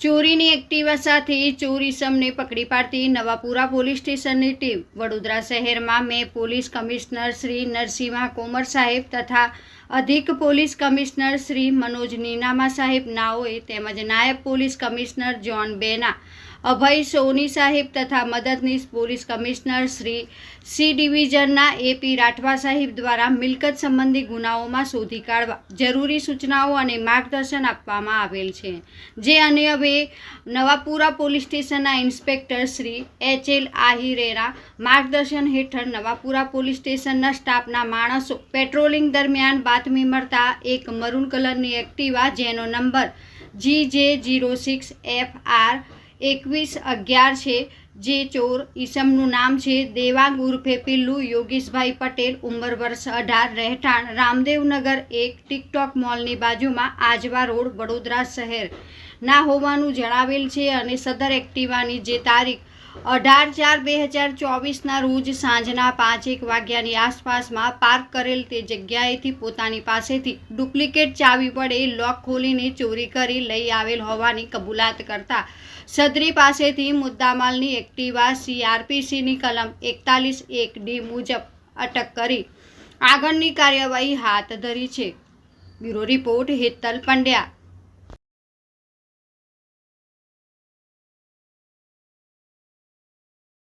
ચોરીની એક્ટિવા સાથે ચોરીસમને પકડી પાડતી નવાપુરા પોલીસ સ્ટેશનની ટીમ. વડોદરા શહેરમાં મેં પોલીસ કમિશનર શ્રી નરસિંહા કોમર સાહેબ તથા અધિક પોલીસ કમિશનર શ્રી મનોજ નીનામા સાહેબ નાઓએ તેમજ નાયબ પોલીસ કમિશનર જ્હોન બેના અભય સોની સાહેબ તથા મદદનીશ પોલીસ કમિશનર શ્રી સી ડિવિઝનના એપી રાઠવા સાહેબ દ્વારા મિલકત સંબંધી ગુનાઓમાં શોધી કાઢવા જરૂરી સૂચનાઓ અને માર્ગદર્શન આપવામાં આવેલ છે. જે અન્વયે નવાપુરા પોલીસ સ્ટેશનના ઇન્સ્પેક્ટર શ્રી એચ એલ આહિરેના માર્ગદર્શન હેઠળ નવાપુરા પોલીસ સ્ટેશનના સ્ટાફના માણસો પેટ્રોલિંગ દરમિયાન બાતમી મળતા એક મરૂન કલરની એક્ટિવા જેનો નંબર જી જે જીરો સિક્સ એફ આર એકવીસ અગિયાર છે, જે ચોર ઈસમનું નામ છે. દેવાંગ ઉર્ફે પિલ્લુ યોગેશભાઈ પટેલ, ઉંમર વર્ષ અઢાર, રહેઠાણ રામદેવનગર એક ટિકટોક મોલની બાજુમાં આજવા રોડ વડોદરા શહેર. ના હોવાનું જણાવેલ છે અને સદર એક્ટિવાની જે તારીખ અઢાર ચાર બે હજાર ચોવીસના રોજ સાંજના પાંચેક વાગ્યાની આસપાસમાં પાર્ક કરેલ તે જગ્યાએથી પોતાની પાસેથી ડુપ્લિકેટ ચાવી વડે લોક ખોલીને ચોરી કરી લઈ આવેલ હોવાની કબૂલાત કરતા સદરી પાસેથી મુદ્દામાલની એક્ટિવા સીઆરપીસીની કલમ એકતાલીસ એક ડી મુજબ અટક કરી આગળની કાર્યવાહી હાથ ધરી છે. Bureau report Hetal Pandya.